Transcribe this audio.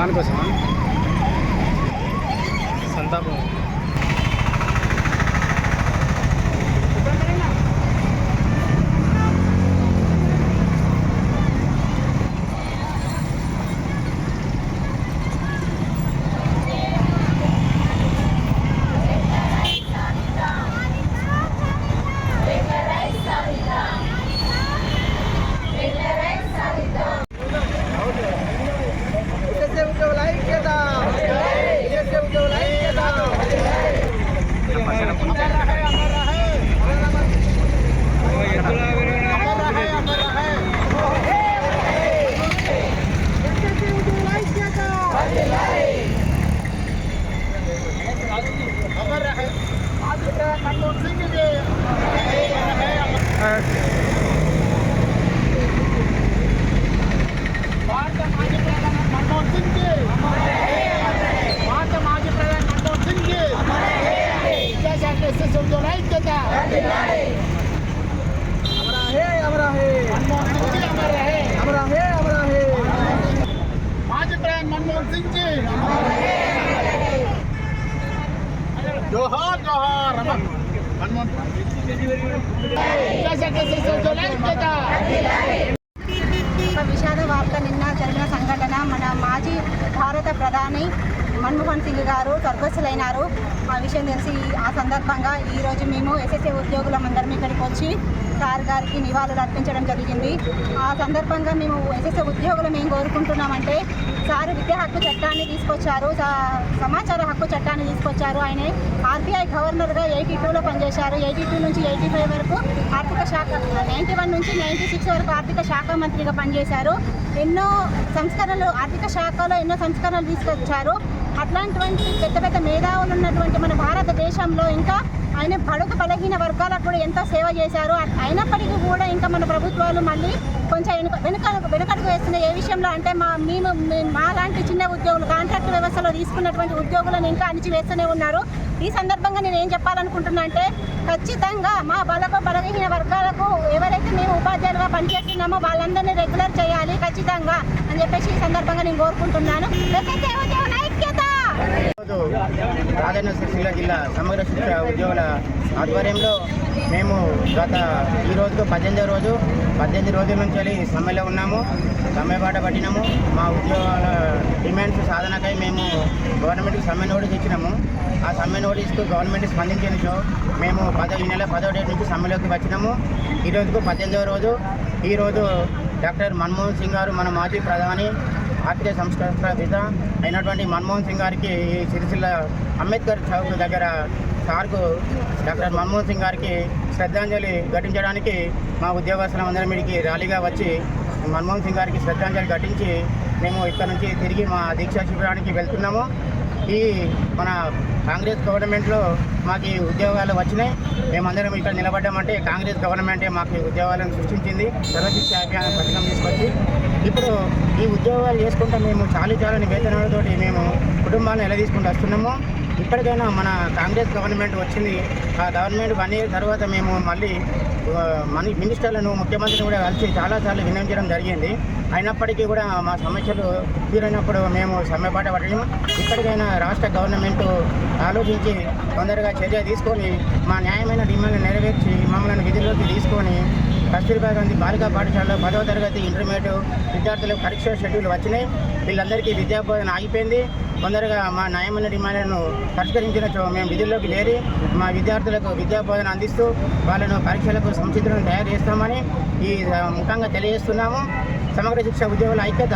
దానికోసమా? సంతాపం. ಐಕ್ಯತಾ ಅಮರ ಹೇ ಅಮರ ಹೇ ಮನಮೋಹನ್ ಸಿಂಗ್ ಅಮರ ಹೇ ಅಮರ ಹೇ ಅಮರ ಹೇ ಮಾಜಿ ಪ್ರಧಾನಿ ಮನಮೋಹನ್ ಸಿಂಗ್ ಜಿ ಜೋಹಾರ್ ಜೋಹಾರ್ ಮನಮೋಹನ್ విషాద వార్త నిన్న జరిగిన సంఘటన మన మాజీ భారత ప్రధాని మన్మోహన్ సింగ్ గారు స్వర్గస్థులైనారు. ఆ విషయం తెలిసి ఆ సందర్భంగా ఈరోజు మేము ఎస్ఎస్ఏ ఉద్యోగులం అందరం ఇక్కడికి వచ్చి సార్ గారికి నివాళులు అర్పించడం జరిగింది. ఆ సందర్భంగా మేము ఎస్ఎస్ఏ ఉద్యోగులు మేము కోరుకుంటున్నామంటే సార్ విద్యా హక్కు చట్టాన్ని తీసుకొచ్చారు సమాచార హక్కు చట్టాన్ని తీసుకొచ్చారు. ఆయన ఆర్బీఐ గవర్నర్గా ఎయిటీ టూలో పనిచేశారు. ఎయిటీ టూ నుంచి ఎయిటీ ఫైవ్ వరకు ఆర్థిక శాఖ నైంటీ వన్ నుంచి నైంటీ సిక్స్ వరకు ఆర్థిక శాఖ మంత్రిగా పనిచేశారు. ఎన్నో సంస్కరణలు ఆర్థిక శాఖలో ఎన్నో సంస్కరణలు తీసుకొచ్చారు. అట్లాంటివంటి పెద్ద పెద్ద మేధావులు ఉన్నటువంటి మన భారతదేశంలో ఇంకా ఆయన బడుగు బలహీన వర్గాలకు కూడా ఎంతో సేవ చేశారు అయినప్పటికీ కూడా ఇంకా మన ప్రభుత్వాలు మళ్ళీ కొంచెం వెనుక వెనుక వెనుకడుగు వేస్తున్నాయి. ఏ విషయంలో అంటే మా మేము మా లాంటి చిన్న ఉద్యోగులు కాంట్రాక్ట్ వ్యవస్థలో తీసుకున్నటువంటి ఉద్యోగులను ఇంకా అణిచివేస్తూనే ఉన్నారు. ఈ సందర్భంగా నేను ఏం చెప్పాలనుకుంటున్నా అంటే ఖచ్చితంగా మా బలకు బలహీన వర్గాలకు ఎవరైతే మేము ఉపాధ్యాయులుగా పనిచేస్తున్నామో వాళ్ళందరినీ రెగ్యులర్ చేయాలి ఖచ్చితంగా అని చెప్పేసి ఈ సందర్భంగా నేను కోరుకుంటున్నాను. ఈరోజు రాజన్న సిరిసిల్ల జిల్లా సమగ్ర శిక్ష ఉద్యోగుల ఆధ్వర్యంలో మేము గత ఈ రోజుకు పద్దెనిమిదో రోజు పద్దెనిమిది రోజుల నుంచి వెళ్ళి సమ్మెలో ఉన్నాము. సమ్మెబాట పట్టినాము. మా ఉద్యోగాల డిమాండ్స్ సాధనకై మేము గవర్నమెంట్కి సమ్మె నోటీస్ ఇచ్చినాము. ఆ సమ్మె నోటీస్కు గవర్నమెంట్ స్పందించినచో మేము పదో ఈ నెల పదో డేట్ నుంచి సమ్మెలోకి వచ్చినాము. ఈ రోజుకు పద్దెనిమిదవ రోజు. ఈరోజు డాక్టర్ మన్మోహన్ సింగ్ గారు మన మాజీ ప్రధాని ఆర్థిక సంస్కృత అయినటువంటి మన్మోహన్ సింగ్ గారికి ఈ సిరిసిల్ల అంబేద్కర్ చౌక్ దగ్గర సార్కు డాక్టర్ మన్మోహన్ సింగ్ గారికి శ్రద్ధాంజలి ఘటించడానికి మా ఉద్యోగస్తులం అందరం ఇక్కడికి ర్యాలీగా వచ్చి మన్మోహన్ సింగ్ గారికి శ్రద్ధాంజలి ఘటించి మేము ఇక్కడ నుంచి తిరిగి మా దీక్షా శిబిరానికి వెళ్తున్నాము. ఈ మన కాంగ్రెస్ గవర్నమెంట్లో మాకు ఈ ఉద్యోగాలు వచ్చినాయి. మేమందరం ఇక్కడ నిలబడ్డామంటే కాంగ్రెస్ గవర్నమెంటే మాకు ఈ ఉద్యోగాలను సృష్టించింది. సర్వశిక్ష అభియాన పథకం తీసుకొచ్చి ఇప్పుడు ఈ ఉద్యోగాలు చేసుకుంటే మేము చాలు చాలని వేతనాలతోటి మేము కుటుంబాన్ని ఎలా తీసుకుంటూ వస్తున్నాము. ఇప్పటికైనా మన కాంగ్రెస్ గవర్నమెంట్ వచ్చింది. ఆ గవర్నమెంట్ వన్ ఇయర్ తర్వాత మేము మళ్ళీ మన మినిస్టర్లను ముఖ్యమంత్రిని కూడా కలిసి చాలాసార్లు వినియోగించడం జరిగింది. అయినప్పటికీ కూడా మా సమస్యలు తీరైనప్పుడు మేము సమ్మెపాట పడలేము ఇప్పటికైనా రాష్ట్ర గవర్నమెంట్ ఆలోచించి తొందరగా చర్య తీసుకొని మా న్యాయమైన డిమాండ్ నెరవేర్చి మమ్మల్ని విధుల్లోకి తీసుకొని కస్తూరిబా గాంధీ బాలికా పాఠశాలలో పదవ తరగతి ఇంటర్మీడియట్ విద్యార్థులకు పరీక్ష షెడ్యూల్ వచ్చినాయి. వీళ్ళందరికీ విద్యాబోధన ఆగిపోయింది. తొందరగా మా న్యాయమైన డిమాండ్లను పరిష్కరించినచో మేము విధుల్లోకి చేరి మా విద్యార్థులకు విద్యాబోధన అందిస్తూ వాళ్ళను పరీక్షలకు సంసిద్ధులను తయారు చేస్తామని ఈ ముఖంగా తెలియజేస్తున్నాము. సమగ్ర శిక్ష ఉద్యోగుల ఐక్యత